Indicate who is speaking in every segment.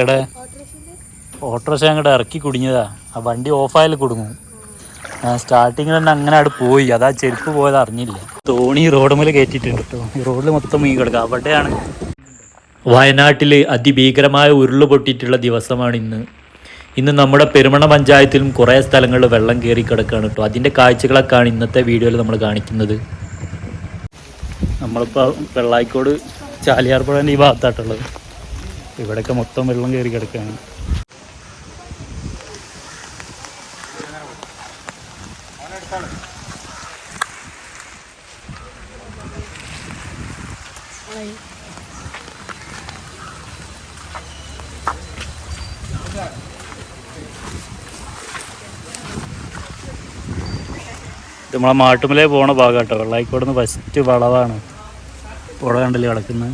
Speaker 1: എടെ? ഓട്ടോറിക്ഷ അങ്ങോട്ട് ഇറക്കി കുടുങ്ങിയതാ. ആ വണ്ടി ഓഫായാലും കുടുങ്ങും. ഞാൻ സ്റ്റാർട്ടിങ്ങിൽ തന്നെ അങ്ങനെ അവിടെ പോയി. അതാ ചെരുപ്പ് പോയത് അറിഞ്ഞില്ല. തോണി റോഡ് മുതൽ കയറ്റിയിട്ടുണ്ട് കേട്ടോ ഈ റോഡിൽ മൊത്തം മീൻ കിടക്കുക അവിടെയാണ്. വയനാട്ടിൽ അതിഭീകരമായ ഉരുൾ പൊട്ടിയിട്ടുള്ള ദിവസമാണ് ഇന്ന്. ഇന്ന് നമ്മുടെ പെരുമണ പഞ്ചായത്തിലും കുറേ സ്ഥലങ്ങളിൽ വെള്ളം കയറി കിടക്കുകയാണ് കേട്ടോ അതിന്റെ കാഴ്ചകളൊക്കെയാണ് ഇന്നത്തെ വീഡിയോയിൽ നമ്മൾ കാണിക്കുന്നത്. നമ്മളിപ്പോൾ വെള്ളായിക്കോട് ചാലിയാർപ്പുഴന്റെ ഈ ഭാഗത്തായിട്ടുള്ളത് ഇവിടെയൊക്കെ മൊത്തം വെള്ളം കയറി കിടക്കുകയാണ് നമ്മളെ മാട്ടുമലേ പോണ ഭാഗം കേട്ടോ വെള്ളായിക്കോട് നിന്ന് ഫസ്റ്റ് വളവാണ്. പുഴ കണ്ടല്ലേ കിടക്കുന്നത്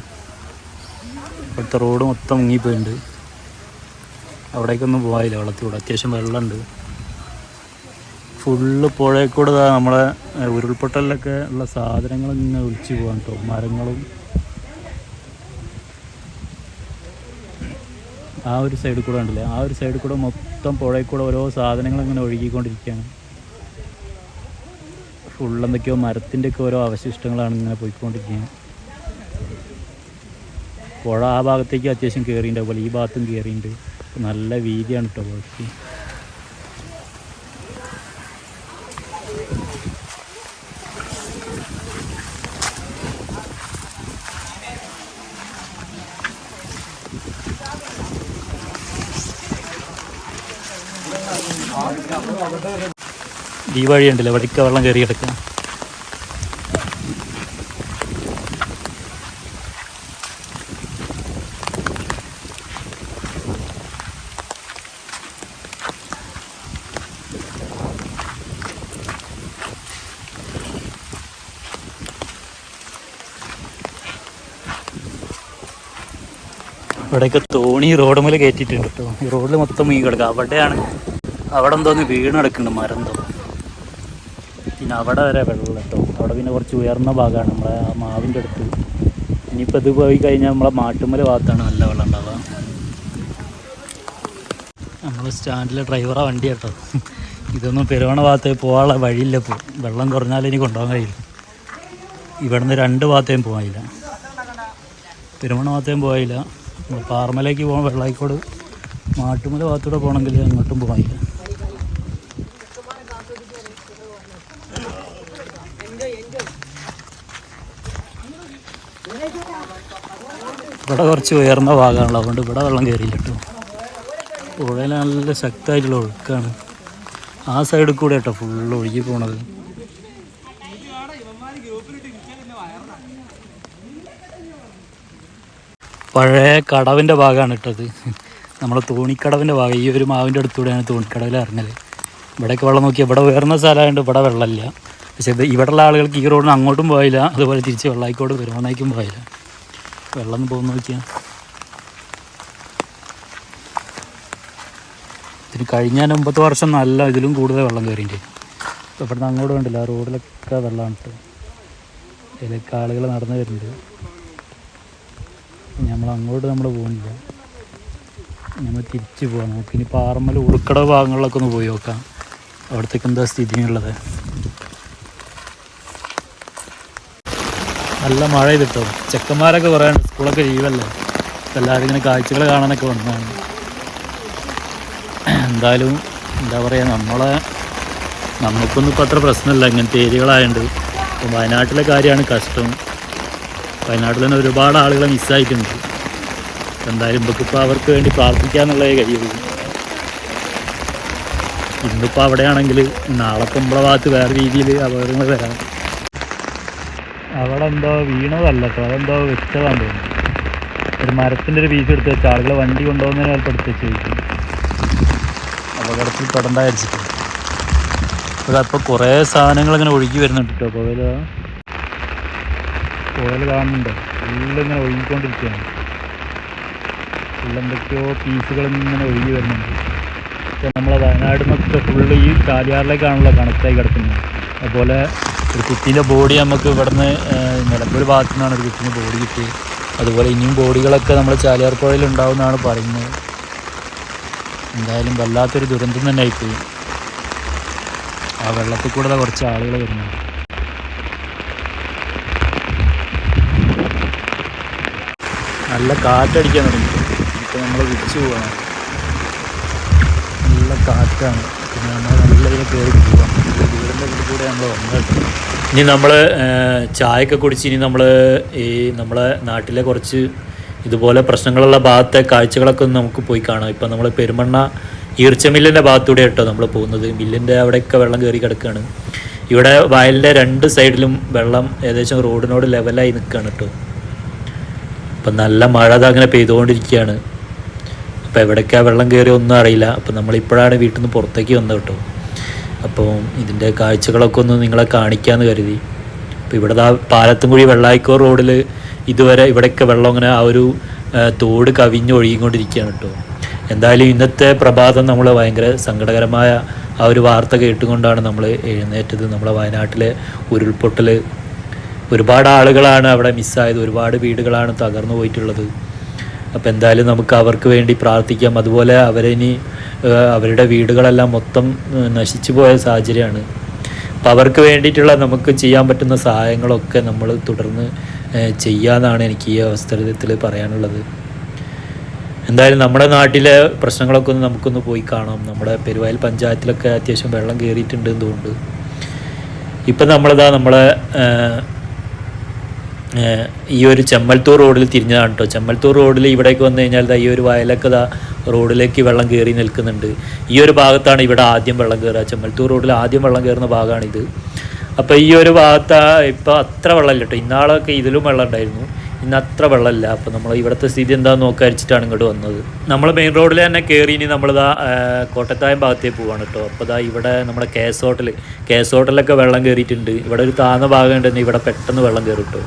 Speaker 1: ഇവിടുത്തെ റോഡ് മൊത്തം മുങ്ങിപ്പോയിട്ടുണ്ട്. അവിടേക്കൊന്നും പോകാനില്ല വെള്ളത്തിലൂടെ അത്യാവശ്യം വെള്ളമുണ്ട്. ഫുള്ള് പുഴയിൽക്കൂടെ നമ്മളെ ഉരുൾപൊട്ടലിലൊക്കെ ഉള്ള സാധനങ്ങൾ ഇങ്ങനെ ഒലിച്ചു പോകാൻ കേട്ടോ. മരങ്ങളും. ആ ഒരു സൈഡിൽ കൂടെ ഉണ്ടല്ലേ ആ ഒരു സൈഡിൽ കൂടെ മൊത്തം പുഴയിൽ കൂടെ ഓരോ സാധനങ്ങൾ ഇങ്ങനെ ഒഴുകിക്കൊണ്ടിരിക്കുകയാണ്. ഫുൾ എന്തൊക്കെയോ മരത്തിന്റെ ഓരോ അവശിഷ്ടങ്ങളാണ് ഇങ്ങനെ പോയിക്കൊണ്ടിരിക്കുന്നത് പുഴ ആ ഭാഗത്തേക്ക് അത്യാവശ്യം കയറിയിട്ടുണ്ട് അതുപോലെ ഈ ഭാഗത്തും കയറിയിട്ടുണ്ട് നല്ല വീതിയാണ് കേട്ടോ പുഴയ്ക്ക് ഈ വഴിയുണ്ടല്ലോ? വഴിക്ക് വെള്ളം കയറി കിടക്കുക ഇവിടെയൊക്കെ തോണി റോഡ് മുതൽ കയറ്റിയിട്ടുണ്ട് കേട്ടോ ഈ റോഡിൽ മൊത്തം മീൻ കിടക്കുക അവിടെയാണ് അവിടെ എന്തോന്ന് വീണ് കിടക്കുന്നുണ്ട് മരം എന്തോ. പിന്നെ അവിടെ വരെ വെള്ളം കേട്ടോ. അവിടെ പിന്നെ കുറച്ച് ഉയർന്ന ഭാഗമാണ് നമ്മളെ ആ മാവിന്റെ അടുത്ത്. ഇനിയിപ്പോൾ ഇത് പോയി കഴിഞ്ഞാൽ നമ്മളെ മാട്ടുമല ഭാഗത്താണ് നല്ല വെള്ളം ഉണ്ടാവുക. നമ്മൾ സ്റ്റാൻഡിലെ ഡ്രൈവറാ വണ്ടി കേട്ടോ. ഇതൊന്നും പെരുവണ ഭാഗത്തേക്ക് പോകാനുള്ള വഴിയില്ല ഇപ്പോൾ വെള്ളം കുറഞ്ഞാലേ ഇനി കൊണ്ടുപോകാൻ കഴിയില്ല ഇവിടുന്ന് രണ്ട് ഭാഗത്തേയും പോകാനില്ല പെരുവണ ഭാഗത്തേയും നമ്മൾ പാറമലേക്ക് പോകാൻ വെള്ളായിക്കോട് മാട്ടുമല ഭാഗത്തൂടെ പോകണമെങ്കിൽ അങ്ങോട്ടും പോകാനില്ല. ഇവിടെ കുറച്ച് ഉയർന്ന ഭാഗമാണല്ലോ അതുകൊണ്ട് ഇവിടെ വെള്ളം കയറിയില്ല കേട്ടോ. പുഴയിൽ നല്ല ശക്തമായിട്ടുള്ള ഒഴുക്കാണ്. ആ സൈഡിൽ കൂടെ കേട്ടോ ഫുള്ള് ഒഴുകി പോണത്. പഴയ കടവിന്റെ ഭാഗമാണ് ഇട്ടത്. നമ്മളെ തോണിക്കടവിന്റെ ഭാഗം. ഈ ഒരു മാവിന്റെ അടുത്തൂടെയാണ് തോണിക്കടവിൽ ഇറങ്ങൽ ഇവിടെയൊക്കെ വെള്ളം നോക്കിയാൽ ഇവിടെ ഉയർന്ന സ്ഥലമായതുകൊണ്ട് ഇവിടെ വെള്ളമില്ല. പക്ഷേ ഇത് ഇവിടെയുള്ള ആളുകൾക്ക് ഈ റോഡിന് അങ്ങോട്ടും പോയില്ല. അതുപോലെ തിരിച്ച് വെള്ളായിക്കോട് പെരുമണയ്ക്കും പോയില്ല. വെള്ളം പോകുന്ന നോക്കിയാൽ ഇതിന് കഴിഞ്ഞ ഒമ്പത് വർഷം നല്ല ഇതിലും കൂടുതൽ വെള്ളം കയറിയിട്ടുണ്ട്. ഇപ്പോൾ ഇവിടുന്ന് അങ്ങോട്ട് കണ്ടില്ല. ആ റോഡിലൊക്കെ വെള്ളമാണ് ഇട്ട് ഇതിലൊക്കെ ആളുകൾ നടന്നു വരുന്നുണ്ട്. നമ്മൾ അങ്ങോട്ട് നമ്മൾ പോകുന്നില്ല നമ്മൾ തിരിച്ചു പോകാം നമുക്കിനി പാറമ്മൽ ഉടുക്കട ഭാഗങ്ങളിലൊക്കെ ഒന്ന് പോയി നോക്കാം. അവിടത്തേക്ക് എന്താ സ്ഥിതി ഉള്ളത് നല്ല മഴ ചെയ്തിട്ടോ ചെക്കന്മാരൊക്കെ കുറേ സ്കൂളൊക്കെ ലീവല്ലേ? എല്ലാവരും ഇങ്ങനെ കാഴ്ചകൾ കാണാനൊക്കെ വന്നതാണ്. എന്തായാലും എന്താ പറയുക നമ്മളെ നമുക്കൊന്നും ഇപ്പോൾ അത്ര പ്രശ്നമില്ല. ഇങ്ങനത്തെ ഏരിയകളായതുകൊണ്ട് വയനാട്ടിലെ കാര്യമാണ് കഷ്ടം. വയനാട്ടിൽ തന്നെ ഒരുപാട് ആളുകളെ മിസ്സായിട്ടുണ്ട് എന്തായാലും നമുക്കിപ്പോൾ അവർക്ക് വേണ്ടി പ്രാർത്ഥിക്കാന്നുള്ളതേ കഴിയുള്ളൂ. ഇന്നിപ്പോൾ അവിടെയാണെങ്കിൽ നാളെ കുമ്പള ഭാഗത്ത് വേറെ രീതിയിൽ അപകടങ്ങൾ വരാം. അവിടെ എന്തോ വീണതല്ല കേട്ടോ? അതെന്തോ വെച്ചതാണ് തോന്നുന്നു. ഒരു മരത്തിന്റെ ഒരു പീസ് എടുത്ത് വെച്ച ആളുകൾ വണ്ടി കൊണ്ടുപോകുന്നതിന് ചിലപ്പോൾ എടുത്ത് വെച്ച് വയ്ക്കും അപകടത്തിൽ പെടണ്ടായിരിച്ചിട്ട് അപ്പോൾ കുറേ സാധനങ്ങൾ ഇങ്ങനെ ഒഴുകി വരുന്നുണ്ട് കേട്ടോ. പുഴയിൽ പുഴയിൽ കാണുന്നുണ്ട്. ഫുള്ള് ഇങ്ങനെ ഒഴുകിക്കൊണ്ടിരിക്കുകയാണ്. എന്തൊക്കെയോ പീസുകൾ ഇങ്ങനെ ഒഴുകി വരുന്നുണ്ട്. ഇപ്പം നമ്മളെ വയനാട് നിന്നൊക്കെ ഫുള്ള് ഈ ചാലിയാറിലേക്കാണല്ലോ കണക്റ്റായി കിടക്കുന്നത്. അതുപോലെ ഒരു കുട്ടീന്റെ ബോഡി നമുക്ക് ഇവിടുന്ന് നിലമ്പൂർ ഭാഗത്തു നിന്നാണ് ഒരു കുട്ടീന്റെ ബോഡി കിട്ടിയത്. അതുപോലെ ഇനിയും ബോഡികളൊക്കെ നമ്മൾ ചാലിയാർ പുഴയിൽ ഉണ്ടാവുമെന്നാണ് പറയുന്നത്. എന്തായാലും വല്ലാത്തൊരു ദുരന്തം തന്നെ ആയിപ്പോയി. ആ വെള്ളത്തിൽ കൂടെ കുറച്ച് ആളുകൾ വരുന്നുണ്ട്. നല്ല കാറ്റടിക്കാൻ തുടങ്ങി. ഇപ്പം നമ്മൾ വിളിച്ചു പോവാണ്. നല്ല കാറ്റാണ്. പിന്നെ നമ്മൾ നല്ല ഇതിൽ കയറി പോവാം. വീടിന്റെ വീട്ടിൽ കൂടെ നമ്മൾ വന്നിട്ട് ഇനി നമ്മൾ ചായയൊക്കെ കുടിച്ച് ഇനി നമ്മൾ ഈ നമ്മളെ നാട്ടിലെ കുറച്ച് ഇതുപോലെ പ്രശ്നങ്ങളുള്ള ഭാഗത്തെ കാഴ്ചകളൊക്കെ ഒന്ന് നമുക്ക് പോയി കാണാം. ഇപ്പം നമ്മൾ പെരുമണ്ണ ഈർച്ച മില്ലിന്റെ ഭാഗത്തൂടെ കേട്ടോ നമ്മൾ പോകുന്നത്. മില്ലിന്റെ അവിടെയൊക്കെ വെള്ളം കയറി കിടക്കുകയാണ് ഇവിടെ വയലിന്റെ രണ്ട് സൈഡിലും വെള്ളം ഏകദേശം റോഡിനോട് ലെവലായി നിൽക്കുകയാണ് കേട്ടോ. അപ്പം നല്ല മഴ അങ്ങനെ പെയ്തുകൊണ്ടിരിക്കുകയാണ്. അപ്പോൾ എവിടേക്കാ വെള്ളം കയറി ഒന്നും അറിയില്ല. അപ്പോൾ നമ്മളിപ്പോഴാണ് വീട്ടിൽ നിന്ന് പുറത്തേക്ക് വന്നത് കേട്ടോ. അപ്പോൾ ഇതിന്റെ കാഴ്ചകളൊക്കെ ഒന്ന് നിങ്ങളെ കാണിക്കാമെന്ന് കരുതി. അപ്പോൾ ഇവിടെ ദാ പാലത്തുംകുഴി വെള്ളായിക്കോർ റോഡിൽ ഇതുവരെ ഇവിടെയൊക്കെ വെള്ളം അങ്ങനെ ആ ഒരു തോട് കവിഞ്ഞ് ഒഴുകിക്കൊണ്ടിരിക്കുകയാണ് കേട്ടോ. എന്തായാലും ഇന്നത്തെ പ്രഭാതം നമ്മൾ ഭയങ്കര സങ്കടകരമായ ആ ഒരു വാർത്ത കേട്ടുകൊണ്ടാണ് നമ്മൾ എഴുന്നേറ്റത്. നമ്മളെ വയനാട്ടിലെ ഉരുൾപൊട്ടൽ ഒരുപാട് ആളുകളാണ് അവിടെ മിസ്സായത് ഒരുപാട് വീടുകളാണ് തകർന്നു പോയിട്ടുള്ളത്. അപ്പോൾ എന്തായാലും നമുക്ക് അവർക്ക് വേണ്ടി പ്രാർത്ഥിക്കാം. അതുപോലെ അവരിനി അവരുടെ വീടുകളെല്ലാം മൊത്തം നശിച്ചു പോയ സാഹചര്യമാണ്. അപ്പോൾ അവർക്ക് വേണ്ടിയിട്ടുള്ള നമുക്ക് ചെയ്യാൻ പറ്റുന്ന സഹായങ്ങളൊക്കെ നമ്മൾ തുടർന്ന് ചെയ്യാമെന്നാണ് എനിക്ക് ഈ അവസരത്തിൽ പറയാനുള്ളത്. എന്തായാലും നമ്മുടെ നാട്ടിലെ പ്രശ്നങ്ങളൊക്കെ ഒന്ന് നമുക്കൊന്ന് പോയി കാണാം. നമ്മുടെ പെരുവയൽ പഞ്ചായത്തിലൊക്കെ അത്യാവശ്യം വെള്ളം കയറിയിട്ടുണ്ട് എന്തുകൊണ്ട്. ഇപ്പം നമ്മളിതാ നമ്മളെ ഈ ഒരു ചെമ്മൽത്തൂർ റോഡിൽ തിരിഞ്ഞതാണ് കേട്ടോ ചെമ്മൽത്തൂർ റോഡിൽ ഇവിടേക്ക് വന്നു കഴിഞ്ഞാൽ ഈ ഒരു വയലൊക്കെ റോഡിലേക്ക് വെള്ളം കയറി നിൽക്കുന്നുണ്ട്. ഈ ഒരു ഭാഗത്താണ് ഇവിടെ ആദ്യം വെള്ളം കയറുക ചെമ്മൽത്തൂർ റോഡിൽ ആദ്യം വെള്ളം കയറുന്ന ഭാഗമാണിത്. അപ്പോൾ ഈ ഒരു ഭാഗത്ത് ഇപ്പോൾ അത്ര വെള്ളമില്ല കേട്ടോ ഇന്നാളൊക്കെ ഇതിലും വെള്ളം ഉണ്ടായിരുന്നു. ഇന്ന് അത്ര വെള്ളമില്ല. അപ്പോൾ നമ്മൾ ഇവിടുത്തെ സ്ഥിതി എന്താണെന്ന് നോക്കാരിച്ചിട്ടാണ് ഇങ്ങോട്ട് വന്നത്. നമ്മൾ മെയിൻ റോഡിൽ തന്നെ കയറി ഇനി നമ്മളിതാ കോട്ടത്തായം ഭാഗത്തേ പോവാണ് കേട്ടോ അപ്പോൾ ഇതാ ഇവിടെ നമ്മുടെ കേസ് ഹോട്ടൽ കേസ് ഹോട്ടലൊക്കെ വെള്ളം കയറിയിട്ടുണ്ട് ഇവിടെ ഒരു താഴ്ന്ന ഭാഗം ഉണ്ടെന്ന് ഇവിടെ പെട്ടെന്ന് വെള്ളം കയറും കേട്ടോ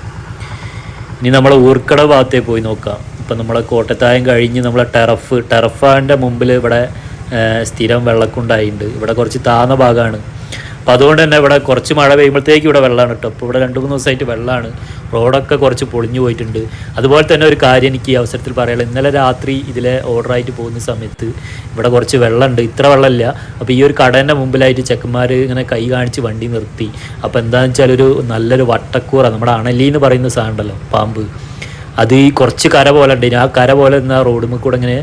Speaker 1: ഇനി നമ്മളെ ഊർക്കട ഭാഗത്തേ പോയി നോക്കാം. ഇപ്പം നമ്മളെ കോട്ടത്തായം കഴിഞ്ഞ് നമ്മളെ ടെറഫ് ടെറഫാന്റെ മുമ്പിൽ ഇവിടെ സ്ഥിരം വെള്ളക്കുണ്ടായിട്ടുണ്ട് ഇവിടെ കുറച്ച് താന്ന ഭാഗമാണ് അപ്പോൾ അതുകൊണ്ട് തന്നെ ഇവിടെ കുറച്ച് മഴ പെയ്യുമ്പോഴത്തേക്ക് ഇവിടെ വെള്ളമാണ് കേട്ടോ. അപ്പോൾ ഇവിടെ രണ്ട് മൂന്ന് ദിവസമായിട്ട് വെള്ളമാണ്. റോഡൊക്കെ കുറച്ച് പൊളിഞ്ഞു പോയിട്ടുണ്ട്. അതുപോലെ തന്നെ ഒരു കാര്യം എനിക്ക് ഈ അവസരത്തിൽ പറയാനുള്ളത്. ഇന്നലെ രാത്രി ഇതിലെ ഓർഡറായിട്ട് പോകുന്ന സമയത്ത് ഇവിടെ കുറച്ച് വെള്ളമുണ്ട്. ഇത്ര വെള്ളമില്ല. അപ്പോൾ ഈ ഒരു കടേന്റെ മുമ്പിലായിട്ട് ചെക്കന്മാർ ഇങ്ങനെ കൈ കാണിച്ച് വണ്ടി നിർത്തി. അപ്പോൾ എന്താണെന്ന് വെച്ചാൽ ഒരു നല്ലൊരു വട്ടക്കൂറ നമ്മുടെ അണലി എന്ന് പറയുന്ന സാധനം ഉണ്ടല്ലോ പാമ്പ്. അത് ഈ കുറച്ച് കര പോലെ ഉണ്ട് ആ കര പോലെ നിന്ന് ആ റോഡിൽ കൂടെ ഇങ്ങനെ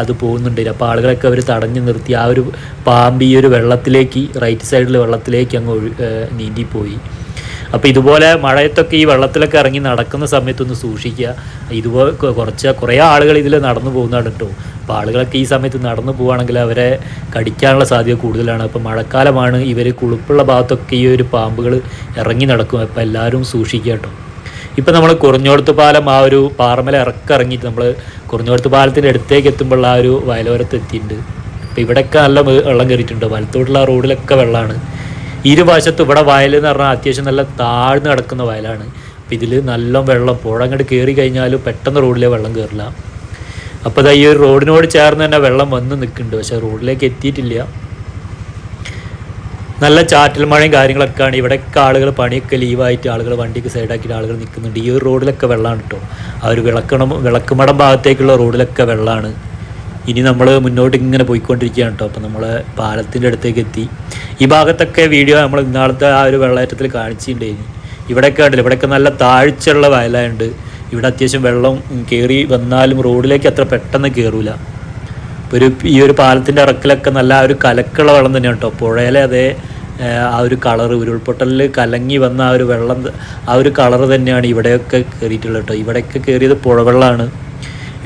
Speaker 1: അത് പോകുന്നുണ്ട് അപ്പോൾ ആളുകളൊക്കെ അവർ തടഞ്ഞു നിർത്തി. ആ ഒരു പാമ്പ് ഈ ഒരു വെള്ളത്തിലേക്ക് റൈറ്റ് സൈഡിൽ വെള്ളത്തിലേക്ക് അങ്ങ് നീന്തിപ്പോയി അപ്പോൾ ഇതുപോലെ മഴയത്തൊക്കെ ഈ വെള്ളത്തിലൊക്കെ ഇറങ്ങി നടക്കുന്ന സമയത്തൊന്ന് സൂക്ഷിക്കുക. ഇതുപോലെ കുറച്ച് കുറേ ആളുകൾ ഇതിൽ നടന്നു പോകുന്നതാണ് കേട്ടോ അപ്പോൾ ആളുകളൊക്കെ ഈ സമയത്ത് നടന്നു പോവുകയാണെങ്കിൽ അവരെ കടിക്കാനുള്ള സാധ്യത കൂടുതലാണ്. അപ്പോൾ മഴക്കാലമാണ് ഇവർ കുളുപ്പുള്ള ഭാഗത്തൊക്കെ ഈ ഒരു പാമ്പുകൾ ഇറങ്ങി നടക്കും. അപ്പോൾ എല്ലാവരും സൂക്ഷിക്കുക കേട്ടോ ഇപ്പം നമ്മൾ കുറഞ്ഞോടത്ത് പാലം ആ ഒരു പാറമല ഇറക്കിറങ്ങിയിട്ട് നമ്മൾ കുറഞ്ഞോടത്ത് പാലത്തിന്റെ അടുത്തേക്ക് എത്തുമ്പോൾ ആ ഒരു വയലോരത്ത് എത്തിയിട്ടുണ്ട്. അപ്പം ഇവിടെയൊക്കെ നല്ല വെള്ളം കയറിയിട്ടുണ്ട് വലത്തോട്ടുള്ള റോഡിലൊക്കെ വെള്ളമാണ് ഇരുവശത്തും ഇവിടെ വയലെന്ന് പറഞ്ഞാൽ അത്യാവശ്യം നല്ല താഴ്ന്നു കിടക്കുന്ന വയലാണ്. അപ്പം ഇതിൽ നല്ല വെള്ളം പുഴ അങ്ങോട്ട് കയറി കഴിഞ്ഞാലും പെട്ടെന്ന് റോഡിലെ വെള്ളം കയറില്ല അപ്പോൾ ഈ ഒരു റോഡിനോട് ചേർന്ന് തന്നെ വെള്ളം വന്ന് നിൽക്കുന്നുണ്ട്. പക്ഷേ റോഡിലേക്ക് എത്തിയിട്ടില്ല. നല്ല ചാറ്റൽ മഴയും കാര്യങ്ങളൊക്കെയാണ്. ഇവിടെയൊക്കെ ആളുകൾ പണിയൊക്കെ ലീവായിട്ട് ആളുകൾ വണ്ടിക്ക് സൈഡാക്കിയിട്ട് ആളുകൾ നിൽക്കുന്നുണ്ട് ഈ ഒരു റോഡിലൊക്കെ വെള്ളമാണ് കേട്ടോ ആ ഒരു വിളക്കണം വിളക്കുമടം ഭാഗത്തേക്കുള്ള റോഡിലൊക്കെ വെള്ളമാണ് ഇനി നമ്മൾ മുന്നോട്ട് ഇങ്ങനെ പോയിക്കൊണ്ടിരിക്കുകയാണ് കേട്ടോ അപ്പോൾ നമ്മൾ പാലത്തിന്റെ അടുത്തേക്ക് എത്തി. ഈ ഭാഗത്തൊക്കെ വീഡിയോ നമ്മൾ ഇന്നാളത്തെ ആ ഒരു വെള്ളയറ്റത്തിൽ കാണിച്ചിട്ടുണ്ടായിരുന്നു ഇവിടെയൊക്കെ ഉണ്ടല്ലോ ഇവിടെയൊക്കെ നല്ല താഴ്ചയുള്ള വയലായുണ്ട്. ഇവിടെ അത്യാവശ്യം വെള്ളം കയറി വന്നാലും റോഡിലേക്ക് അത്ര പെട്ടെന്ന് കയറൂല ഇപ്പോൾ ഒരു ഈ ഒരു പാലത്തിന്റെ ഇറക്കിലൊക്കെ നല്ല ആ ഒരു കലക്കുള്ള വെള്ളം തന്നെയാണ് കേട്ടോ. പുഴയിലെ അതേ ആ ഒരു കളർ ഉരുൾപൊട്ടലിൽ കലങ്ങി വന്ന ആ ഒരു വെള്ളം ആ ഒരു കളർ തന്നെയാണ് ഇവിടെയൊക്കെ കയറിയിട്ടുള്ളത് കേട്ടോ. ഇവിടെയൊക്കെ കയറിയത് പുഴവെള്ളമാണ്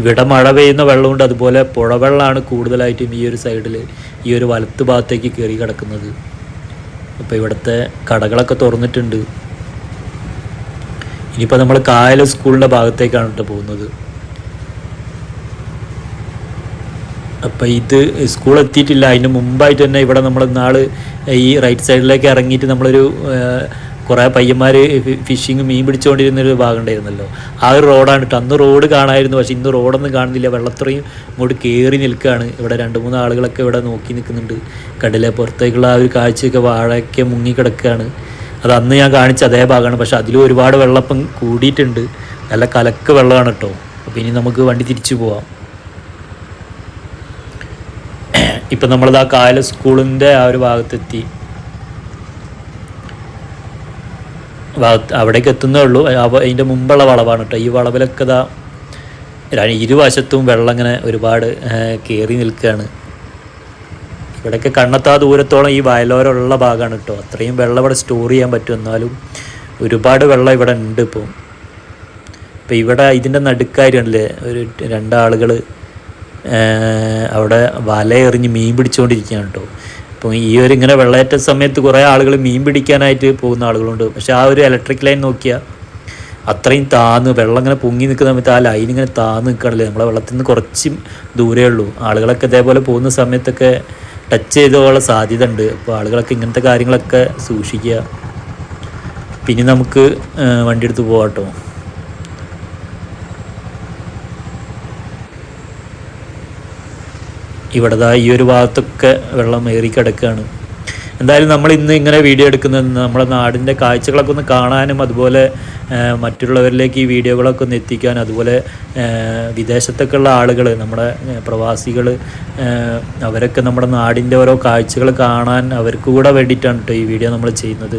Speaker 1: ഇവിടെ മഴ പെയ്യുന്ന വെള്ളമുണ്ട്. അതുപോലെ പുഴവെള്ളമാണ് കൂടുതലായിട്ടും ഈ ഒരു സൈഡിൽ ഈ ഒരു വലത്ത് ഭാഗത്തേക്ക് കയറി കിടക്കുന്നത്. അപ്പോൾ ഇവിടുത്തെ കടകളൊക്കെ തുറന്നിട്ടുണ്ട്. ഇനിയിപ്പോൾ നമ്മൾ കായൽ സ്കൂളിന്റെ ഭാഗത്തേക്കാണ് കേട്ടോ പോകുന്നത്. അപ്പം ഇത് സ്കൂൾ എത്തിയിട്ടില്ല. അതിന് മുമ്പായിട്ട് തന്നെ ഇവിടെ നമ്മൾ നാൾ ഈ റൈറ്റ് സൈഡിലേക്ക് ഇറങ്ങിയിട്ട് നമ്മളൊരു കുറേ പയ്യന്മാർ ഫിഷിങ് മീൻ പിടിച്ചുകൊണ്ടിരുന്നൊരു ഭാഗം ഉണ്ടായിരുന്നല്ലോ. ആ ഒരു റോഡാണ് കേട്ടോ അന്ന് റോഡ് കാണായിരുന്നു. പക്ഷേ ഇന്ന് റോഡൊന്നും കാണുന്നില്ല. വെള്ളത്രയും ഇങ്ങോട്ട് കയറി നിൽക്കുകയാണ് ഇവിടെ രണ്ട് മൂന്ന് ആളുകളൊക്കെ ഇവിടെ നോക്കി നിൽക്കുന്നുണ്ട്. കടലെ പുറത്തേക്കുള്ള ആ ഒരു കാഴ്ചയൊക്കെ വാഴയൊക്കെ മുങ്ങിക്കിടക്കുകയാണ് അത് അന്ന് ഞാൻ കാണിച്ച അതേ ഭാഗമാണ്. പക്ഷെ അതിലും ഒരുപാട് വെള്ളപ്പം കൂടിയിട്ടുണ്ട്. നല്ല കലക്ക് വെള്ളമാണ് കേട്ടോ അപ്പോൾ ഇനി നമുക്ക് വണ്ടി തിരിച്ചു പോവാം. ഇപ്പം നമ്മളിത് ആ കായൽ സ്കൂളിന്റെ ആ ഒരു ഭാഗത്തെത്തി. ഭാഗത്ത് അവിടേക്ക് എത്തുന്നേ ഉള്ളൂ. അതിന്റെ മുമ്പുള്ള വളവാണ് കേട്ടോ ഈ വളവിലൊക്കെ ഇതാ ഇരുവശത്തും വെള്ളം ഇങ്ങനെ ഒരുപാട് കയറി നിൽക്കുകയാണ് ഇവിടെയൊക്കെ കണ്ണെത്താ ദൂരത്തോളം ഈ വയലോരമുള്ള ഭാഗമാണ് കേട്ടോ അത്രയും വെള്ളം ഇവിടെ സ്റ്റോർ ചെയ്യാൻ പറ്റും. എന്നാലും ഒരുപാട് വെള്ളം ഇവിടെ ഉണ്ട് ഇപ്പോൾ ഇപ്പം ഇവിടെ ഇതിന്റെ നടുക്കാരിയാണല്ലേ ഒരു രണ്ടാളുകൾ അവിടെ വല എറിഞ്ഞ് മീൻ പിടിച്ചുകൊണ്ടിരിക്കുകയാണ് കേട്ടോ. അപ്പോൾ ഈ ഒരു ഇങ്ങനെ വെള്ളയേറ്റ സമയത്ത് കുറേ ആളുകൾ മീൻ പിടിക്കാനായിട്ട് പോകുന്ന ആളുകളുണ്ട്. പക്ഷേ ആ ഒരു ഇലക്ട്രിക് ലൈൻ നോക്കിയാൽ അത്രയും താന്ന് വെള്ളം ഇങ്ങനെ പൊങ്ങി നിൽക്കുന്ന സമയത്ത് ആ ലൈൻ ഇങ്ങനെ താന്ന് നിൽക്കണല്ലേ നമ്മളെ വെള്ളത്തിൽ നിന്ന് കുറച്ച് ദൂരേ ഉള്ളൂ. ആളുകളൊക്കെ ഇതേപോലെ പോകുന്ന സമയത്തൊക്കെ ടച്ച് ചെയ്തുള്ള സാധ്യത ഉണ്ട്. അപ്പോൾ ആളുകളൊക്കെ ഇങ്ങനത്തെ കാര്യങ്ങളൊക്കെ സൂക്ഷിക്കുക. പിന്നെ നമുക്ക് വണ്ടി എടുത്ത് പോകാം കേട്ടോ. ഇവിടെ ഈ ഒരു ഭാഗത്തൊക്കെ വെള്ളം ഏറി കിടക്കുകയാണ്. എന്തായാലും നമ്മൾ ഇന്ന് ഇങ്ങനെ വീഡിയോ എടുക്കുന്നത് നമ്മുടെ നാടിന്റെ കാഴ്ചകളൊക്കെ ഒന്ന് കാണാനും അതുപോലെ മറ്റുള്ളവരിലേക്ക് ഈ വീഡിയോകളൊക്കെ ഒന്ന് എത്തിക്കാനും അതുപോലെ വിദേശത്തൊക്കെ ഉള്ള ആളുകൾ നമ്മുടെ പ്രവാസികൾ അവരൊക്കെ നമ്മുടെ നാടിന്റെ ഓരോ കാഴ്ചകൾ കാണാൻ അവർക്ക് കൂടെ വേണ്ടിയിട്ടാണ് ഈ വീഡിയോ നമ്മൾ ചെയ്യുന്നത്.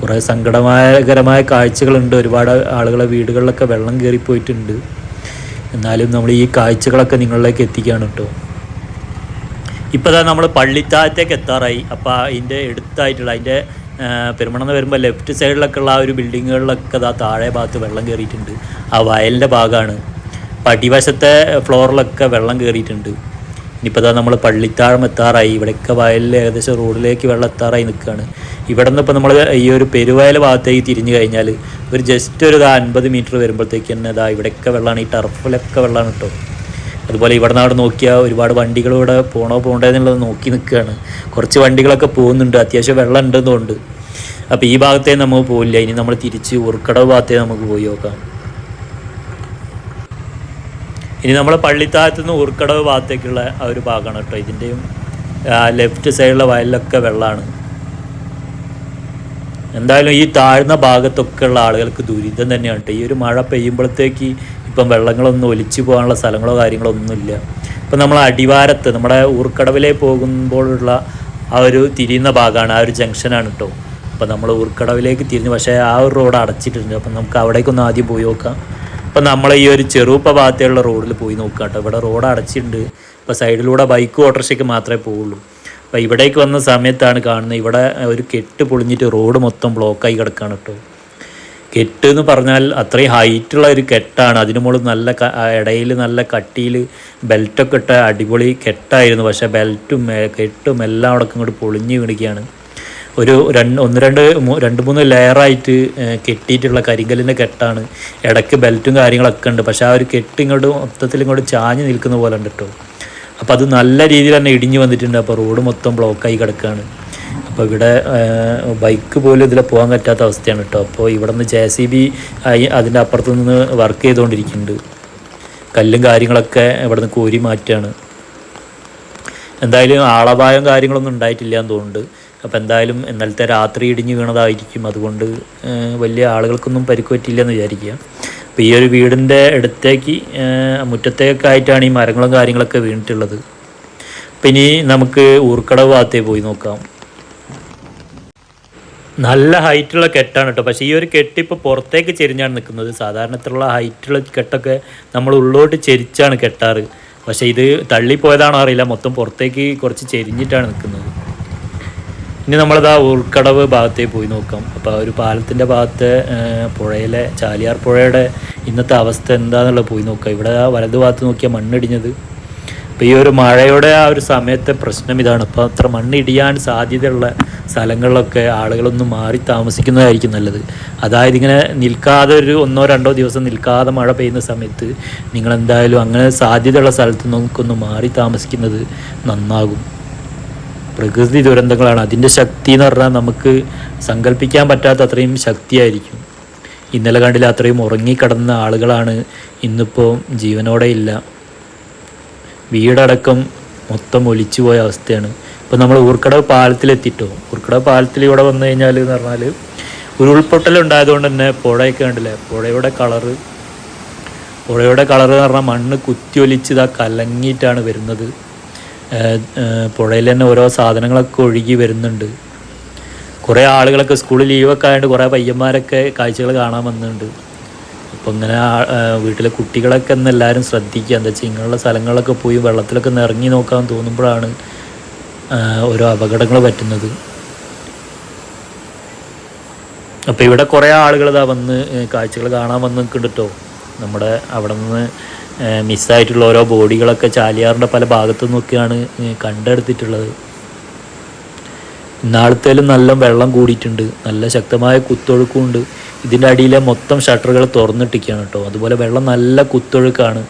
Speaker 1: കുറേ സങ്കടമായകരമായ കാഴ്ചകളുണ്ട്. ഒരുപാട് ആളുകളെ വീടുകളിലൊക്കെ വെള്ളം കയറിപ്പോയിട്ടുണ്ട്. എന്നാലും നമ്മൾ ഈ കാഴ്ചകളൊക്കെ നിങ്ങളിലേക്ക് എത്തിക്കുകയാണ് കേട്ടോ. ഇപ്പോൾ തന്നെ നമ്മൾ പള്ളിത്താഴത്തേക്ക് എത്താറായി. അപ്പോൾ അതിന്റെ എടുത്തായിട്ടുള്ള അതിന്റെ പെരുമണെന്ന് വരുമ്പോൾ ലെഫ്റ്റ് സൈഡിലൊക്കെ ഉള്ള ആ ഒരു ബിൽഡിങ്ങുകളിലൊക്കെ അതാ താഴെ ഭാഗത്ത് വെള്ളം കയറിയിട്ടുണ്ട് ആ വയലിന്റെ ഭാഗമാണ് പടിവശത്തെ ഫ്ലോറിലൊക്കെ വെള്ളം കയറിയിട്ടുണ്ട് ഇനിയിപ്പോൾ അതാ നമ്മൾ പള്ളിത്താഴം എത്താറായി. ഇവിടെയൊക്കെ വയലിൽ ഏകദേശം റോഡിലേക്ക് വെള്ളം എത്താറായി നിൽക്കുകയാണ് ഇവിടെ നിന്ന് ഇപ്പോൾ നമ്മൾ ഈ ഒരു പെരുവയൽ ഭാഗത്തേക്ക് തിരിഞ്ഞു കഴിഞ്ഞാൽ ഒരു ജസ്റ്റ് ഒരു അൻപത് മീറ്റർ വരുമ്പോഴത്തേക്ക് തന്നെ ഇതാ ഇവിടെയൊക്കെ വെള്ളമാണ് ഈ ടർഫിലൊക്കെ വെള്ളമാണ് കേട്ടോ അതുപോലെ ഇവിടെ നാട് നോക്കിയാൽ ഒരുപാട് വണ്ടികൾ ഇവിടെ പോണോ പോണ്ടേ എന്നുള്ളത് നോക്കി നിൽക്കുകയാണ്. കുറച്ച് വണ്ടികളൊക്കെ പോകുന്നുണ്ട്. അത്യാവശ്യം വെള്ളം ഉണ്ടെന്നുണ്ട് അപ്പോൾ ഈ ഭാഗത്തേ നമുക്ക് പോയില്ല ഇനി നമ്മൾ തിരിച്ച് ഉർക്കടവ് ഭാഗത്തേ നമുക്ക് പോയി നോക്കാം. ഇനി നമ്മൾ പള്ളിത്താഴത്തു നിന്ന് ഉർക്കടവ് ഭാഗത്തേക്കുള്ള ആ ഒരു ഭാഗമാണ് കേട്ടോ. ഇതിന്റെയും ലെഫ്റ്റ് സൈഡിലെ വയലിലൊക്കെ വെള്ളമാണ്. എന്തായാലും ഈ താഴ്ന്ന ഭാഗത്തൊക്കെ ഉള്ള ആളുകൾക്ക് ദുരിതം തന്നെയാണ് കേട്ടോ. ഈ ഒരു മഴ പെയ്യുമ്പോഴത്തേക്ക് ഇപ്പം വെള്ളങ്ങളൊന്നും ഒലിച്ചു പോകാനുള്ള സ്ഥലങ്ങളോ കാര്യങ്ങളോ ഒന്നുമില്ല. ഇപ്പം നമ്മൾ അടിവാരത്ത് നമ്മുടെ ഊർക്കടവിലേ പോകുമ്പോഴുള്ള ആ ഒരു തിരിയുന്ന ഭാഗമാണ് ആ ഒരു ജംഗ്ഷനാണ് കേട്ടോ അപ്പം നമ്മൾ ഊർക്കടവിലേക്ക് തിരിഞ്ഞു പക്ഷേ ആ ഒരു റോഡ് അടച്ചിട്ടുണ്ട്. അപ്പം നമുക്ക് അവിടേക്കൊന്ന് ആദ്യം പോയി നോക്കാം. അപ്പം നമ്മൾ ഈ ഒരു ചെറുപ്പ ഭാഗത്തുള്ള റോഡിൽ പോയി നോക്കാം കേട്ടോ ഇവിടെ റോഡ് അടച്ചിട്ടുണ്ട്. അപ്പോൾ സൈഡിലൂടെ ബൈക്ക് ഓട്ടോറിക്ഷയ്ക്ക് മാത്രമേ പോവുള്ളൂ. അപ്പോൾ ഇവിടേക്ക് വന്ന സമയത്താണ് കാണുന്നത് ഇവിടെ ഒരു കെട്ട് പൊളിഞ്ഞിട്ട് റോഡ് മൊത്തം ബ്ലോക്കായി കിടക്കുകയാണ് കേട്ടോ കെട്ട് എന്ന് പറഞ്ഞാൽ അത്രയും ഹൈറ്റുള്ള ഒരു കെട്ടാണ്. അതിന് മുകളിൽ നല്ല ഇടയിൽ നല്ല കട്ടിയിൽ ബെൽറ്റൊക്കെ ഇട്ട അടിപൊളി കെട്ടായിരുന്നു. പക്ഷേ ബെൽറ്റും കെട്ടും എല്ലാം അവിടെ ഇങ്ങോട്ട് പൊളിഞ്ഞ് വീണിക്കുകയാണ് ഒരു രണ്ട് ഒന്ന് രണ്ട് രണ്ട് മൂന്ന് ലെയറായിട്ട് കെട്ടിയിട്ടുള്ള കരിങ്കല്ലിന്റെ കെട്ടാണ്. ഇടയ്ക്ക് ബെൽറ്റും കാര്യങ്ങളൊക്കെ ഉണ്ട്. പക്ഷേ ആ ഒരു കെട്ട് ഇങ്ങോട്ട് മൊത്തത്തിൽ ഇങ്ങോട്ട് ചാഞ്ഞ് നിൽക്കുന്ന പോലെ ഉണ്ട് കേട്ടോ. അപ്പോൾ അത് നല്ല രീതിയിൽ തന്നെ ഇടിഞ്ഞു വന്നിട്ടുണ്ട്. അപ്പോൾ റോഡ് മൊത്തം ബ്ലോക്കായി കിടക്കുകയാണ്. അപ്പോൾ ഇവിടെ ബൈക്ക് പോലും ഇതിൽ പോകാൻ പറ്റാത്ത അവസ്ഥയാണ് കേട്ടോ അപ്പോൾ ഇവിടെ നിന്ന് ജെ സി ബി അതിന്റെ അപ്പുറത്ത് നിന്ന് വർക്ക് ചെയ്തുകൊണ്ടിരിക്കുന്നുണ്ട് കല്ലും കാര്യങ്ങളൊക്കെ ഇവിടെ നിന്ന് കോരി മാറ്റുകയാണ് എന്തായാലും ആളപായം കാര്യങ്ങളൊന്നും ഉണ്ടായിട്ടില്ല എന്ന് തോന്നുന്നുണ്ട്. അപ്പോൾ എന്തായാലും ഇന്നലത്തെ രാത്രി ഇടിഞ്ഞ് വീണതായിരിക്കും. അതുകൊണ്ട് വലിയ ആളുകൾക്കൊന്നും പരിക്കുപറ്റില്ല എന്ന് വിചാരിക്കുക. അപ്പോൾ ഈ ഒരു വീടിന്റെ അടുത്തേക്ക് മുറ്റത്തേക്കൊക്കെ ആയിട്ടാണ് ഈ മരങ്ങളും കാര്യങ്ങളൊക്കെ വീണിട്ടുള്ളത്. ഇനി നമുക്ക് ഊർക്കട ഭാഗത്തേ പോയി നോക്കാം. നല്ല ഹൈറ്റുള്ള കെട്ടാണ് കേട്ടോ. പക്ഷേ ഈ ഒരു കെട്ട് ഇപ്പോൾ പുറത്തേക്ക് ചെരിഞ്ഞാണ് നിൽക്കുന്നത്. സാധാരണത്തിലുള്ള ഹൈറ്റുള്ള കെട്ടൊക്കെ നമ്മൾ ഉള്ളോട്ട് ചെരിച്ചാണ് കെട്ടാറ്. പക്ഷേ ഇത് തള്ളിപ്പോയതാണോ അറിയില്ല. മൊത്തം പുറത്തേക്ക് കുറച്ച് ചെരിഞ്ഞിട്ടാണ് നിൽക്കുന്നത്. ഇനി നമ്മളിതാ ഉൾക്കടവ് ഭാഗത്തേക്ക് പോയി നോക്കാം. അപ്പോൾ ഒരു പാലത്തിന്റെ ഭാഗത്ത് പുഴയിലെ ചാലിയാർ പുഴയുടെ ഇന്നത്തെ അവസ്ഥ എന്താണെന്നുള്ളത് പോയി നോക്കാം. ഇവിടെ വലതു ഭാഗത്ത് നോക്കിയാൽ മണ്ണിടിഞ്ഞത്. അപ്പോൾ ഈ ഒരു മഴയുടെ ആ ഒരു സമയത്തെ പ്രശ്നം ഇതാണ്. അപ്പോൾ അത്ര മണ്ണിടിയാൻ സാധ്യതയുള്ള സ്ഥലങ്ങളിലൊക്കെ ആളുകളൊന്നും മാറി താമസിക്കുന്നതായിരിക്കും നല്ലത്. അതായത് ഇങ്ങനെ നിൽക്കാതെ ഒരു ഒന്നോ രണ്ടോ ദിവസം നിൽക്കാതെ മഴ പെയ്യുന്ന സമയത്ത് നിങ്ങൾ എന്തായാലും അങ്ങനെ സാധ്യതയുള്ള സ്ഥലത്ത് നമുക്കൊന്ന് മാറി താമസിക്കുന്നത് നന്നാകും. പ്രകൃതി ദുരന്തങ്ങളാണ്. അതിന്റെ ശക്തി എന്ന് പറഞ്ഞാൽ നമുക്ക് സങ്കല്പിക്കാൻ പറ്റാത്ത അത്രയും ശക്തിയായിരിക്കും. ഇന്നലെ കണ്ടില്ല അത്രയും ഉറങ്ങിക്കിടന്ന ആളുകളാണ് ഇന്നിപ്പോൾ ജീവനോടെ ഇല്ല. വീടടക്കം മൊത്തം ഒലിച്ചു പോയ അവസ്ഥയാണ്. ഇപ്പോൾ നമ്മൾ ഊർക്കടവ് പാലത്തിലെത്തിയിട്ടോ ഊർക്കടവ് പാലത്തിൽ ഇവിടെ വന്നു കഴിഞ്ഞാൽ എന്ന് പറഞ്ഞാൽ ഉരുൾപൊട്ടൽ ഉണ്ടായതുകൊണ്ട് തന്നെ പുഴയൊക്കെ കണ്ടില്ലേ? പുഴയുടെ കളറ് പുഴയുടെ കളറ് എന്ന് പറഞ്ഞാൽ മണ്ണ് കുത്തിയൊലിച്ച് ഇതാ കലങ്ങിയിട്ടാണ് വരുന്നത്. പുഴയിൽ തന്നെ ഓരോ സാധനങ്ങളൊക്കെ ഒഴുകി വരുന്നുണ്ട്. കുറേ ആളുകളൊക്കെ സ്കൂളിൽ ലീവൊക്കെ ആയതുകൊണ്ട് കുറേ പയ്യന്മാരൊക്കെ കാഴ്ചകൾ കാണാൻ വന്നിട്ടുണ്ട്. അപ്പോൾ ഇങ്ങനെ വീട്ടിലെ കുട്ടികളൊക്കെ ഒന്ന് എല്ലാവരും ശ്രദ്ധിക്കുക. എന്താ വെച്ചാൽ ഇങ്ങനെയുള്ള സ്ഥലങ്ങളിലൊക്കെ പോയി വെള്ളത്തിലൊക്കെ ഒന്ന് ഇറങ്ങി നോക്കാൻ തോന്നുമ്പോഴാണ് ഓരോ അപകടങ്ങൾ പറ്റുന്നത്. അപ്പോൾ ഇവിടെ കുറേ ആളുകൾ ഇതാ വന്ന് കാഴ്ചകൾ കാണാൻ വന്ന് നിൽക്കുന്നുണ്ട് നമ്മുടെ അവിടെ നിന്ന് മിസ്സായിട്ടുള്ള ഓരോ ബോഡികളൊക്കെ ചാലിയാറിന്റെ പല ഭാഗത്തു നിന്നൊക്കെയാണ് കണ്ടെടുത്തിട്ടുള്ളത്. ഇന്നാളത്തേലും നല്ല വെള്ളം കൂടിയിട്ടുണ്ട്. നല്ല ശക്തമായ കുത്തൊഴുക്കുമുണ്ട് ഇതിന്റെ അടിയിലെ മൊത്തം ഷട്ടറുകൾ തുറന്നിട്ടിരിക്കുകയാണ് കേട്ടോ. അതുപോലെ വെള്ളം നല്ല കുത്തൊഴുക്കാണ്.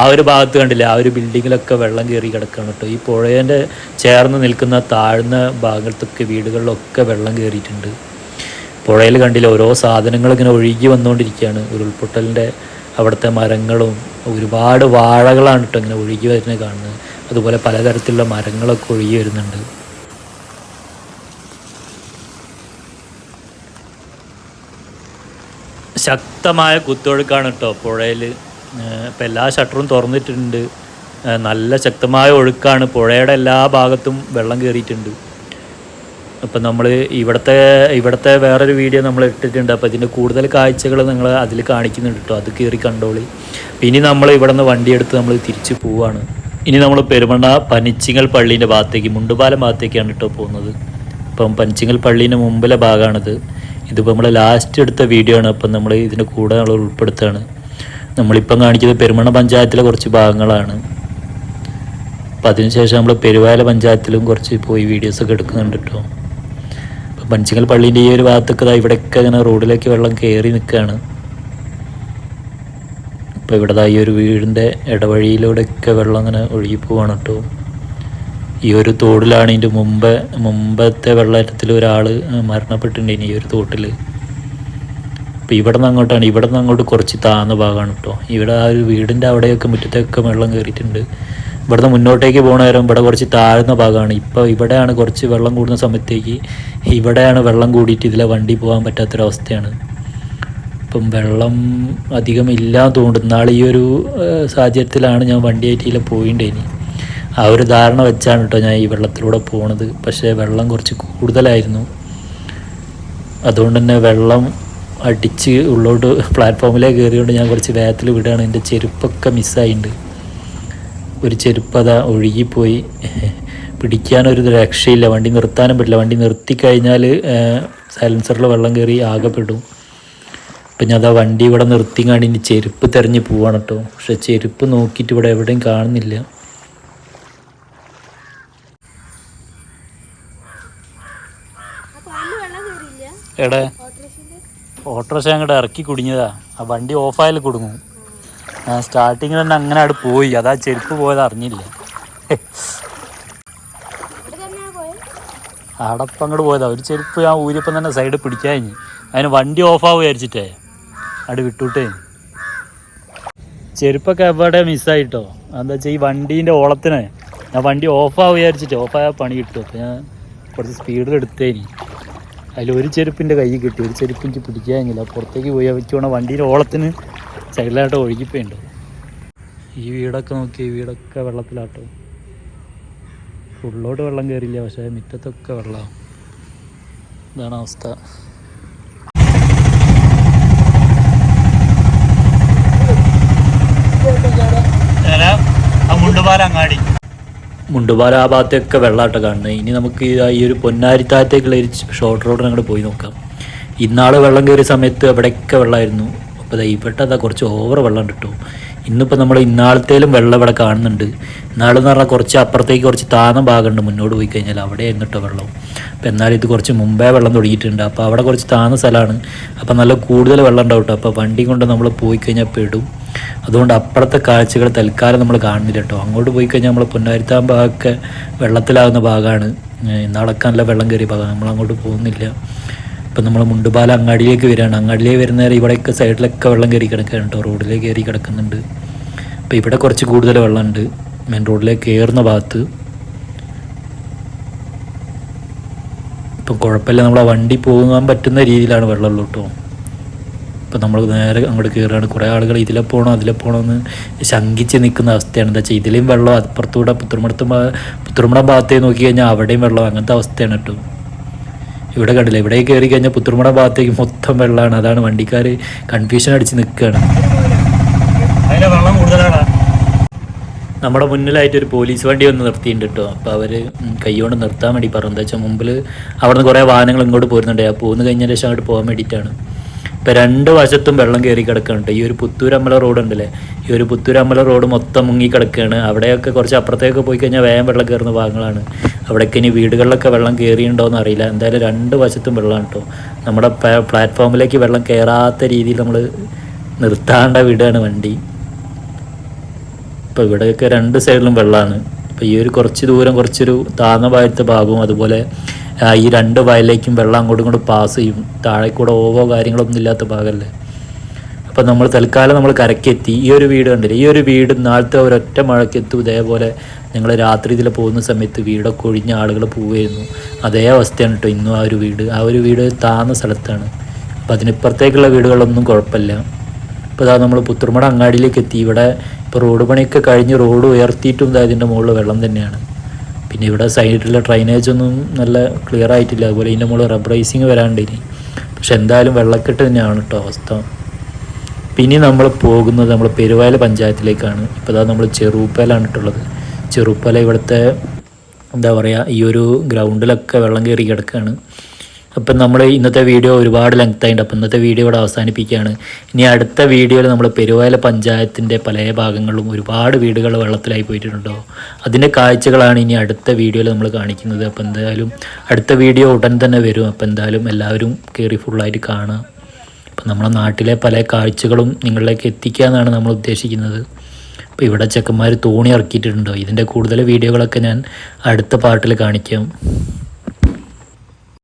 Speaker 1: ആ ഒരു ഭാഗത്ത് കണ്ടില്ല ആ ഒരു ബിൽഡിങ്ങിലൊക്കെ വെള്ളം കയറി കിടക്കുകയാണ് കേട്ടോ. ഈ പുഴേന്റെ ചേർന്ന് നിൽക്കുന്ന താഴ്ന്ന ഭാഗത്തൊക്കെ വീടുകളിലൊക്കെ വെള്ളം കയറിയിട്ടുണ്ട്. പുഴയിൽ കണ്ടില്ല ഓരോ സാധനങ്ങൾ ഇങ്ങനെ ഒഴുകി വന്നുകൊണ്ടിരിക്കുകയാണ്. ഉരുൾപൊട്ടലിന്റെ അവിടുത്തെ മരങ്ങളും ഒരുപാട് വാഴകളാണ് കേട്ടോ ഇങ്ങനെ ഒഴുകി വരുന്നത് കാണുന്നത്. അതുപോലെ പലതരത്തിലുള്ള മരങ്ങളൊക്കെ ഒഴുകി വരുന്നുണ്ട്. ശക്തമായ കുത്തൊഴുക്കാണ് കേട്ടോ പുഴയിൽ ഇപ്പം എല്ലാ ഷട്ടറും തുറന്നിട്ടുണ്ട്. നല്ല ശക്തമായ ഒഴുക്കാണ്. പുഴയുടെ എല്ലാ ഭാഗത്തും വെള്ളം കയറിയിട്ടുണ്ട് അപ്പം നമ്മൾ ഇവിടുത്തെ ഇവിടുത്തെ വേറൊരു വീഡിയോ നമ്മൾ ഇട്ടിട്ടുണ്ട്. അപ്പോൾ ഇതിന്റെ കൂടുതൽ കാഴ്ചകൾ നിങ്ങൾ അതിൽ കാണിക്കുന്നുണ്ട് കേട്ടോ അത് കയറി കണ്ടോളി. ഇനി നമ്മൾ ഇവിടെ നിന്ന് വണ്ടിയെടുത്ത് നമ്മൾ തിരിച്ചു പോവാണ്. ഇനി നമ്മൾ പെരുമണ്ണ പനിച്ചിങ്ങൽ പള്ളീന്റെ ഭാഗത്തേക്ക് മുണ്ടുപാലം ഭാഗത്തേക്കാണ് കേട്ടോ പോകുന്നത്. അപ്പം പനിച്ചിങ്ങൽ പള്ളീന്റെ മുമ്പിലെ ഭാഗമാണിത് ഇതിപ്പോൾ നമ്മൾ ലാസ്റ്റ് എടുത്ത വീഡിയോ ആണ്. അപ്പം നമ്മൾ ഇതിന്റെ കൂടെ നമ്മൾ ഉൾപ്പെടുത്തുകയാണ് നമ്മളിപ്പം കാണിച്ചത് പെരുമണ പഞ്ചായത്തിലെ കുറച്ച് ഭാഗങ്ങളാണ്. അപ്പം അതിനുശേഷം നമ്മൾ പെരുവാല പഞ്ചായത്തിലും കുറച്ച് പോയി വീഡിയോസൊക്കെ എടുക്കുന്നുണ്ട് കേട്ടോ അപ്പം പഞ്ചിങ്ങൽ പള്ളീന്റെ ഈ ഒരു ഭാഗത്തൊക്കെ ഇതാ ഇവിടെയൊക്കെ ഇങ്ങനെ റോഡിലേക്ക് വെള്ളം കയറി നിൽക്കുകയാണ് അപ്പോൾ ഇവിടെ ഈ ഒരു വീടിന്റെ ഇടവഴിയിലൂടെയൊക്കെ വെള്ളം അങ്ങനെ ഒഴുകി പോവാണ് കേട്ടോ ഈ ഒരു തോടിലാണ് ഇതിന്റെ മുമ്പ് മുമ്പത്തെ വെള്ളത്തിൽ ഒരാൾ മരണപ്പെട്ടിട്ടുണ്ട് ഈ ഒരു തോട്ടിൽ അപ്പോൾ ഇവിടെ നിന്ന് അങ്ങോട്ടാണ് ഇവിടെ നിന്ന് അങ്ങോട്ട് കുറച്ച് താഴ്ന്ന ഭാഗമാണ് കേട്ടോ ഇവിടെ ആ ഒരു വീടിന്റെ അവിടെയൊക്കെ മുറ്റത്തൊക്കെ വെള്ളം കയറിയിട്ടുണ്ട് ഇവിടുന്ന് മുന്നോട്ടേക്ക് പോകണ നേരം ഇവിടെ കുറച്ച് താഴ്ന്ന ഭാഗമാണ്. ഇപ്പോൾ ഇവിടെയാണ് കുറച്ച് വെള്ളം കൂടുന്ന സമയത്തേക്ക് ഇവിടെയാണ് വെള്ളം കൂടിയിട്ട് ഇതിലെ വണ്ടി പോകാൻ പറ്റാത്തൊരവസ്ഥയാണ്. ഇപ്പം വെള്ളം അധികം ഇല്ലാന്ന് തോന്നുന്നു. നാളെ ഈ ഒരു സാഹചര്യത്തിലാണ് ഞാൻ വണ്ടിയായിട്ട് ഇതിലെ പോയിണ്ടേനി ആ ഒരു ധാരണ വെച്ചാണ് കേട്ടോ ഞാൻ ഈ വെള്ളത്തിലൂടെ പോണത്. പക്ഷേ വെള്ളം കുറച്ച് കൂടുതലായിരുന്നു. അതുകൊണ്ട് തന്നെ വെള്ളം അടിച്ച് ഉള്ളോട്ട് പ്ലാറ്റ്ഫോമിലേക്ക് കയറിയോണ്ട് ഞാൻ കുറച്ച് വേഗത്തിൽ വിടുകയാണ്. എന്റെ ചെരുപ്പൊക്കെ മിസ്സായിട്ടുണ്ട് ഒരു ചെരുപ്പ് അതാ ഒഴുകിപ്പോയി. പിടിക്കാനൊരു രക്ഷയില്ല. വണ്ടി നിർത്താനും പറ്റില്ല. വണ്ടി നിർത്തിക്കഴിഞ്ഞാൽ സൈലൻസറിൽ വെള്ളം കയറി ആകെപ്പെടും. അപ്പം ഞാൻ അതാ വണ്ടി ഇവിടെ നിർത്തി കാണി ഇനി ചെരുപ്പ് തിരഞ്ഞ് പോവാണ് കേട്ടോ. പക്ഷേ ചെരുപ്പ് നോക്കിയിട്ട് ഇവിടെ എവിടെയും കാണുന്നില്ല
Speaker 2: അപ്പൊ അതിന് വെള്ളം കയറിയില്ല
Speaker 1: എടെ? ഓട്ടോറിക്ഷ അങ്ങോട്ട് ഇറക്കി കുടുങ്ങിയതാ. ആ വണ്ടി ഓഫായാൽ കുടുങ്ങും. സ്റ്റാർട്ടിങ്ങിൽ തന്നെ അങ്ങനെ അവിടെ പോയി. അതാ ചെരുപ്പ് പോയത് അറിഞ്ഞില്ല. അടപ്പം അങ്ങോട്ട് പോയതാ. ഒരു ചെരുപ്പ് ഞാൻ ഊരിയപ്പം തന്നെ സൈഡ് പിടിക്കാൻ അതിന് വണ്ടി ഓഫാവും വിചാരിച്ചിട്ടേ. അവിടെ വിട്ടുവിട്ടേ ചെരുപ്പൊക്കെ എവിടെ മിസ്സായിട്ടോ എന്താ വെച്ചാൽ ഈ വണ്ടീന്റെ ഓളത്തിന്. ഞാൻ വണ്ടി ഓഫാവും വിചാരിച്ചിട്ട്. ഓഫായ പണി കിട്ടും. അപ്പോൾ ഞാൻ കുറച്ച് സ്പീഡിൽ എടുത്തേനി. അതിൽ ഒരു ചെരുപ്പിന്റെ കൈ കിട്ടി. ഒരു ചെരുപ്പ് എനിക്ക് പിടിക്കാൻ കഴിഞ്ഞില്ല. പുറത്തേക്ക് പോയി വെച്ചോണ വണ്ടിയുടെ ഓളത്തിന് സൈഡിലായിട്ട് ഒഴുകിപ്പോയിണ്ട്. ഈ വീടൊക്കെ നോക്കി ഈ വീടൊക്കെ വെള്ളത്തിലാട്ടോ. ഉള്ളോട്ട് വെള്ളം കയറില്ല പക്ഷേ മുറ്റത്തൊക്കെ വെള്ളമാണ് ഇതാണ് അവസ്ഥ. മുണ്ടുപാല ആ ഭാഗത്തൊക്കെ വെള്ളമാട്ടോ കാണുന്നത്. ഇനി നമുക്ക് ഈ- ഒരു പൊന്നാരിത്താഴത്തേക്കുള്ള ഒരു ഷോർട്ട് റോഡ് അങ്ങോട്ട് പോയി നോക്കാം. ഇന്നാൾ വെള്ളം കയറിയ സമയത്ത് അവിടെയൊക്കെ വെള്ളമായിരുന്നു അപ്പോൾ ദൈവപ്പെട്ട അതാ കുറച്ച് ഓവർ വെള്ളം കിട്ടും. ഇന്നിപ്പോൾ നമ്മൾ ഇന്നാളത്തേലും വെള്ളം ഇവിടെ കാണുന്നുണ്ട്. ഇന്നാളെന്ന് പറഞ്ഞാൽ കുറച്ച് അപ്പുറത്തേക്ക് കുറച്ച് താന്ന ഭാഗമുണ്ട്. മുന്നോട്ട് പോയി കഴിഞ്ഞാൽ അവിടെ എന്നിട്ടോ വെള്ളം. അപ്പോൾ എന്നാലും ഇത് കുറച്ച് മുമ്പേ വെള്ളം തുടങ്ങിയിട്ടുണ്ട്. അപ്പോൾ അവിടെ കുറച്ച് താന്ന സ്ഥലമാണ്. അപ്പോൾ നല്ല കൂടുതൽ വെള്ളം ഉണ്ടാവും കേട്ടോ. അപ്പോൾ വണ്ടി കൊണ്ട് നമ്മൾ പോയി കഴിഞ്ഞാൽ പെടും. അതുകൊണ്ട് അപ്പുറത്തെ കാഴ്ചകൾ തൽക്കാലം നമ്മൾ കാണുന്നില്ല കേട്ടോ. അങ്ങോട്ട് പോയി കഴിഞ്ഞാൽ നമ്മൾ പൊന്നാരിത്താൻ ഭാഗമൊക്കെ വെള്ളത്തിലാകുന്ന ഭാഗമാണ്. ഇന്നാളൊക്കെ നല്ല വെള്ളം കയറിയ ഭാഗമാണ്. നമ്മൾ അങ്ങോട്ട് പോകുന്നില്ല. ഇപ്പം നമ്മൾ മുണ്ടുപാല അങ്ങാടിയിലേക്ക് വരികയാണ്. അങ്ങാടിയിലേക്ക് വരുന്ന നേരം ഇവിടെയൊക്കെ സൈഡിലൊക്കെ വെള്ളം കയറി കിടക്കുകയാണ് കേട്ടോ. റോഡിലേക്ക് കയറി കിടക്കുന്നുണ്ട്. അപ്പോൾ ഇവിടെ കുറച്ച് കൂടുതൽ വെള്ളമുണ്ട്. മെയിൻ റോഡിലേക്ക് കയറുന്ന ഭാഗത്ത്. ഇപ്പം കുഴപ്പമില്ല. നമ്മളെ വണ്ടി പോകാൻ പറ്റുന്ന രീതിയിലാണ് വെള്ളമുള്ളൂ കേട്ടോ. ഇപ്പം നമ്മൾ നേരെ അങ്ങോട്ട് കയറുകയാണ് കുറേ ആളുകൾ ഇതിലെ പോകണോ അതിലെ പോകണോ എന്ന് ശങ്കിച്ച് നിൽക്കുന്ന അവസ്ഥയാണ്. എന്താ വെച്ചാൽ ഇതിലെയും വെള്ളം അപ്പുറത്തൂടെ പുത്തുമടത്ത് പുത്തുമടം ഭാഗത്തേ നോക്കി കഴിഞ്ഞാൽ അവിടെയും വെള്ളം അങ്ങനത്തെ അവസ്ഥയാണ് കേട്ടോ. ഇവിടെ കണ്ടില്ല ഇവിടെ കയറി കഴിഞ്ഞാൽ പുത്തുമട ഭാഗത്തേക്ക് മൊത്തം വെള്ളമാണ് അതാണ് വണ്ടിക്കാർ കൺഫ്യൂഷൻ അടിച്ച് നിൽക്കുകയാണ് വെള്ളം കൂടുതലാണ്? നമ്മുടെ മുന്നിലായിട്ട് ഒരു പോലീസ് വണ്ടി വന്ന് നിർത്തിയിട്ടുണ്ട് കേട്ടോ. അപ്പോൾ അവർ കൈകൊണ്ട് നിർത്താൻ വേണ്ടി പറഞ്ഞു. എന്താ വെച്ചാൽ മുമ്പിൽ അവിടുന്ന് കുറേ വാഹനങ്ങൾ ഇങ്ങോട്ട് പോരുന്നുണ്ട്. ആ പോകുന്ന കഴിഞ്ഞ ശേഷം അങ്ങോട്ട് പോകാൻ വേണ്ടിയിട്ടാണ്. ഇപ്പം രണ്ട് വശത്തും വെള്ളം കയറി കിടക്കുന്നുണ്ട് ഈ ഒരു പുത്തൂരമ്പല റോഡ് ഉണ്ടല്ലേ? ഈ ഒരു പുത്തൂരമ്പല റോഡ് മൊത്തം മുങ്ങി കിടക്കുകയാണ് അവിടെയൊക്കെ കുറച്ച് അപ്പുറത്തേക്ക് പോയി കഴിഞ്ഞാൽ വേഗം വെള്ളം കയറുന്ന ഭാഗങ്ങളാണ്. അവിടേക്ക് ഇനി വീടുകളിലൊക്കെ വെള്ളം കയറിയിട്ടുണ്ടോ എന്ന് അറിയില്ല. എന്തായാലും രണ്ട് വശത്തും വെള്ളമാണ് കേട്ടോ നമ്മുടെ പ്ലാറ്റ്ഫോമിലേക്ക് വെള്ളം കയറാത്ത രീതിയിൽ നമ്മൾ നിർത്താണ്ട വിടുകയാണ് വണ്ടി. ഇപ്പോൾ ഇവിടെയൊക്കെ രണ്ട് സൈഡിലും വെള്ളമാണ് അപ്പോൾ ഈ ഒരു കുറച്ച് ദൂരം കുറച്ചൊരു താഴ്ന്ന ഭാഗത്തെ ഭാഗവും അതുപോലെ ഈ രണ്ട് വയലിലേക്കും വെള്ളം അങ്ങോട്ടും ഇങ്ങോട്ട് പാസ് ചെയ്യും. താഴെ കൂടെ ഓവോ കാര്യങ്ങളൊന്നും ഇല്ലാത്ത ഭാഗമല്ലേ അപ്പം നമ്മൾ തൽക്കാലം നമ്മൾ കരക്കെത്തി ഈ ഒരു വീട് കണ്ടില്ലേ? ഈ ഒരു വീട് നാളത്തെ ഒരൊറ്റ മഴക്കെത്തും ഇതേപോലെ ഞങ്ങൾ രാത്രി ഇതിൽ പോകുന്ന സമയത്ത് വീടൊക്കെ ഒഴിഞ്ഞ ആളുകൾ പോവുമായിരുന്നു അതേ അവസ്ഥയാണ് കേട്ടോ ഇന്നും ആ ഒരു വീട്. ആ ഒരു വീട് താന്ന സ്ഥലത്താണ്. അപ്പം അതിനിപ്പുറത്തേക്കുള്ള വീടുകളൊന്നും കുഴപ്പമില്ല. ഇപ്പോൾ ഇതാ നമ്മൾ പുത്തുമട അങ്ങാടിയിലേക്ക് എത്തി. ഇവിടെ ഇപ്പോൾ റോഡ് പണിയൊക്കെ കഴിഞ്ഞ് റോഡ് ഉയർത്തിയിട്ടും ഇതായതിന്റെ മുകളിൽ വെള്ളം തന്നെയാണ്. പിന്നെ ഇവിടെ സൈഡിലെ ഡ്രൈനേജ് ഒന്നും നല്ല ക്ലിയർ ആയിട്ടില്ല. അതുപോലെ ഇതിന്റെ മുകളിൽ റബ്ബറൈസിങ് വരാണ്ടിനി പക്ഷെ എന്തായാലും വെള്ളക്കെട്ട് തന്നെയാണ് കേട്ടോ അവസ്ഥ. പിന്നെ നമ്മൾ പോകുന്നത് നമ്മൾ പെരുവയൽ പഞ്ചായത്തിലേക്കാണ്. ഇപ്പോൾ ഇതാ നമ്മൾ ചെറുപ്പലാണ് ഇട്ടുള്ളത് ചെറുപ്പല ഇവിടുത്തെ എന്താ പറയുക ഈ ഒരു ഗ്രൗണ്ടിലൊക്കെ വെള്ളം കയറി കിടക്കുകയാണ് അപ്പം നമ്മൾ ഇന്നത്തെ വീഡിയോ ഒരുപാട് ലെങ്ത് ആയിട്ടുണ്ട് അപ്പം ഇന്നത്തെ വീഡിയോ ഇവിടെ അവസാനിപ്പിക്കുകയാണ്. ഇനി അടുത്ത വീഡിയോയിൽ നമ്മൾ പെരുവയല പഞ്ചായത്തിന്റെ പല ഭാഗങ്ങളിലും ഒരുപാട് വീടുകൾ വെള്ളത്തിലായി പോയിട്ടുണ്ടോ? അതിന്റെ കാഴ്ചകളാണ് ഇനി അടുത്ത വീഡിയോയിൽ നമ്മൾ കാണിക്കുന്നത്. അപ്പം എന്തായാലും അടുത്ത വീഡിയോ ഉടൻ തന്നെ വരും. അപ്പം എന്തായാലും എല്ലാവരും കയറി ഫുള്ളായിട്ട് കാണാം അപ്പം നമ്മുടെ നാട്ടിലെ പല കാഴ്ചകളും നിങ്ങളിലേക്ക് എത്തിക്കുക എന്നാണ് നമ്മൾ ഉദ്ദേശിക്കുന്നത്. അപ്പോൾ ഇവിടെ ചെക്കന്മാർ തോണി ഇറക്കിയിട്ടുണ്ടോ? ഇതിന്റെ കൂടുതൽ വീഡിയോകളൊക്കെ ഞാൻ അടുത്ത പാർട്ടിൽ കാണിക്കാം.